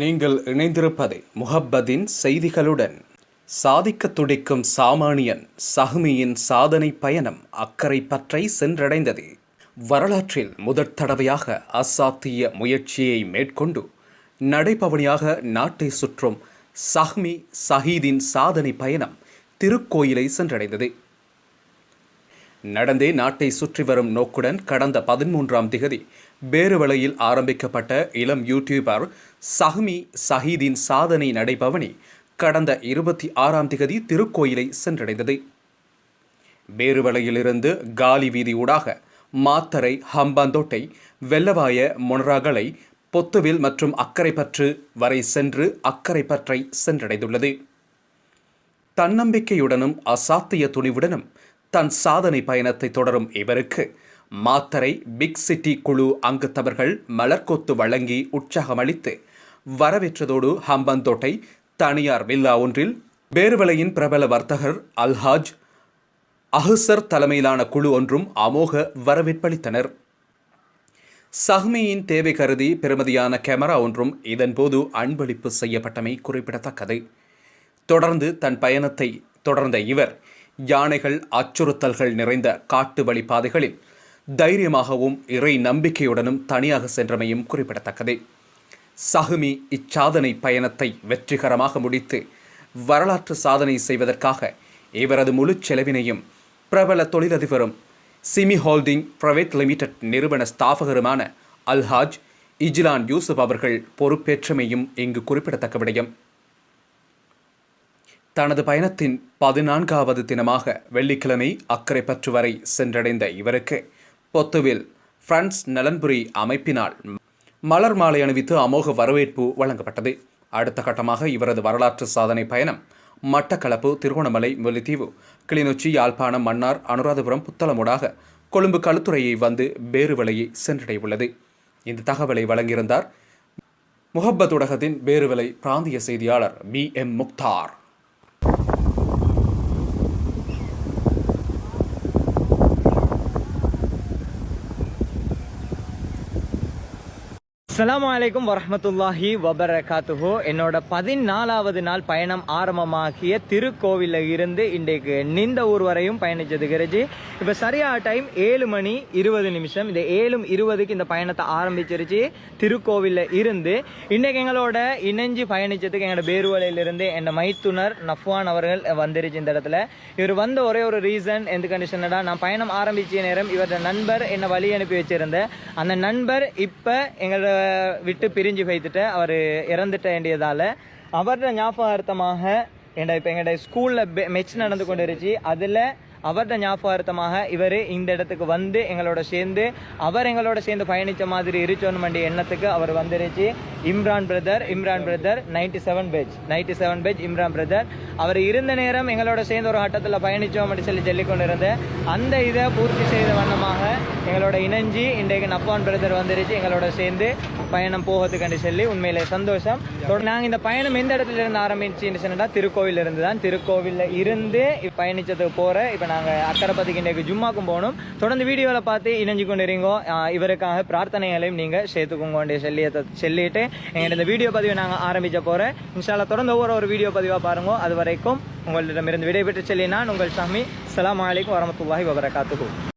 நீங்கள் இணைந்திருப்பது முஹப்பதின் செய்திகளுடன் சாதிக்க துடிக்கும் சாமானியன் சஹ்மியின் சாதனை பயணம் அக்கறை பற்றை சென்றடைந்தது. வரலாற்றில் முதற் தடவையாக அசாத்திய முயற்சியை மேற்கொண்டு நடைபவனியாக நாட்டை சுற்றும் சஹ்மி சஹீதின் சாதனை பயணம் திருக்கோயிலை சென்றடைந்தது. நடந்தே நாட்டை சுற்றி வரும் நோக்குடன் கடந்த பதிமூன்றாம் திகதி பேருவளையில் ஆரம்பிக்கப்பட்ட இளம் யூடியூபர் சஹ்மி சஹீதின் சாதனை நடைபவனி கடந்த இருபத்தி ஆறாம் திகதி திருக்கோயிலை சென்றடைந்தது. பேருவளையிலிருந்து காலி வீதி ஊடாக மாத்தரை ஹம்பாந்தோட்டை வெள்ளவாய மொனராகலை பொத்துவில் மற்றும் அக்கரைப்பற்று வரை சென்று அக்கரைப்பற்றை சென்றடைந்துள்ளது. தன்னம்பிக்கையுடனும் அசாத்திய துணிவுடனும் தன் சாதனை பயணத்தை தொடரும் இவருக்கு. மாத்தரை பிக் சிட்டி குழு அங்கத்தவர்கள் மலர்கொத்து வழங்கி உற்சாகமளித்து வரவேற்றதோடு ஹம்பந்தோட்டை தனியார் வில்லா ஒன்றில் பேர்வலையின் பிரபல வர்த்தகர் அல்ஹாஜ் அஹுசர் தலைமையிலான குழு ஒன்றும் அமோக வரவேற்பளித்தனர். சஹ்மியின் தேவை கருதி பெறுமதியான கேமரா ஒன்றும் இதன்போது அன்பளிப்பு செய்யப்பட்டமை குறிப்பிடத்தக்கது. தொடர்ந்து தன் பயணத்தை தொடர்ந்த இவர் யானைகள் அச்சுறுத்தல்கள் நிறைந்த காட்டு வழிப்பாதைகளில் தைரியமாகவும் இறை நம்பிக்கையுடனும் தனியாக சென்றமையும் குறிப்பிடத்தக்கது. சஹுமி இச்சாதனை பயணத்தை வெற்றிகரமாக முடித்து வரலாற்று சாதனை செய்வதற்காக இவரது முழு செலவினையும் பிரபல தொழிலதிபரும் சிமி ஹோல்டிங் பிரைவேட் லிமிடெட் நிறுவன ஸ்தாபகருமான அல்ஹாஜ் இஜ்லான் யூசுப் அவர்கள் பொறுப்பேற்றமையும் இங்கு குறிப்பிடத்தக்க விடயம். தனது பயணத்தின் பதினான்காவது தினமாக வெள்ளிக்கிழமை அக்கரைப்பற்று வரை சென்றடைந்த இவருக்கு பொத்துவில் பிரான்ஸ் நலன்புரி அமைப்பினால் மலர் மாலை அணிவித்து அமோக வரவேற்பு வழங்கப்பட்டது. அடுத்த கட்டமாக இவரது வரலாற்று சாதனை பயணம் மட்டக்களப்பு திருகோணமலை முல்லைத்தீவு கிளிநொச்சி யாழ்ப்பாணம் மன்னார் அனுராதபுரம் புத்தளமூடாக கொழும்பு கழுத்துறையை வந்து பேருவலையை சென்றடையுள்ளது இந்த தகவலை வழங்கியிருந்தார் முகப்பத் ஊடகத்தின் பேருவலை பிராந்திய செய்தியாளர் பி எம் முக்தார். அஸ்லாம் அலைக்கும் வரமத்துல்லாஹி வபரகாத்துஹோ. என்னோட பதினாலாவது நாள் பயணம் ஆரம்பமாகிய திருக்கோவிலில் இருந்து இன்றைக்கு நிந்த ஊர் வரையும் பயணிச்சது கிரஜி இப்போ சரியா டைம் ஏழு மணி இருபது நிமிஷம். இந்த ஏழும் இருபதுக்கு இந்த பயணத்தை ஆரம்பிச்சிருச்சு. திருக்கோவிலில் இருந்து இன்றைக்கு எங்களோட இணைஞ்சு பயணிச்சதுக்கு எங்களோட பேருவலையிலிருந்து என் மைத்துனர் நஃப்வான் அவர்கள் வந்துருச்சு இந்த இடத்துல. இவர் வந்த ஒரே ஒரு ரீசன் எந்த கண்டிஷனடா நான் பயணம் ஆரம்பிச்ச நேரம் இவரது நண்பர் என்னை வழி அனுப்பி வச்சிருந்தேன் அந்த நண்பர் இப்போ எங்களோட விட்டு பிரிஞ்சு வைத்துட்டு அவர் இறந்துட்ட வேண்டியதால அவரோட ஞாபகார்த்தமாக என்ற இப்போ எங்கள்கிட்ட ஸ்கூலில் மெச் நடந்து கொண்டு இருந்துச்சு அதில் அவர்த ஞாபகார்த்தமாக இவர் இந்த இடத்துக்கு வந்து எங்களோட சேர்ந்து அவர் எங்களோட சேர்ந்து பயணித்த மாதிரி இருச்சோன்னு வண்டி எண்ணத்துக்கு அவர் வந்துருச்சு. Imran brother Imran brother ninety seven page ninety seven page Imran brother அவர் இருந்த நேரம் எங்களோட சேர்ந்து ஒரு ஆட்டத்தில் பயணித்தோம் அப்படின்னு சொல்லி சொல்லிக்கொண்டு இருந்தேன் அந்த இதை பூர்த்தி செய்த வண்ணமாக எங்களோட இணைஞ்சி இன்றைக்கு நப்பான் பிரதர் வந்துருச்சு எங்களோட சேர்ந்து பயணம் போகிறதுக்கு சொல்லி உண்மையிலே சந்தோஷம். நாங்கள் இந்த பயணம் எந்த இடத்துல இருந்து ஆரம்பிச்சுன்னு சொன்னால் திருக்கோவில் இருந்து தான். திருக்கோவிலில் இருந்து பயணித்தது போகிற இப்போ நான் நாங்கள் அக்கரைப்பதிக்கு இன்றைக்கு ஜும்மாக்கும் போகணும். தொடர்ந்து வீடியோவில் பார்த்து இணைஞ்சு கொண்டு இருங்கோ இவருக்காக பிரார்த்தனைகளையும் நீங்கள் சேர்த்துக்கோங்க சொல்லியத்தை சொல்லிட்டு எங்கள் இந்த வீடியோ பதிவை நாங்கள் ஆரம்பிக்க போகிறேன் இன்ஷால்லா தொடர்ந்து ஒவ்வொரு ஒரு வீடியோ பதிவாக பாருங்க. அது வரைக்கும் உங்களிடமிருந்து விடைபெற்று சொல்லி நான் உங்கள் சாமி. சலாம் வலைக்கம் வரமத்துல்லாஹி வபரகாத்துக்கு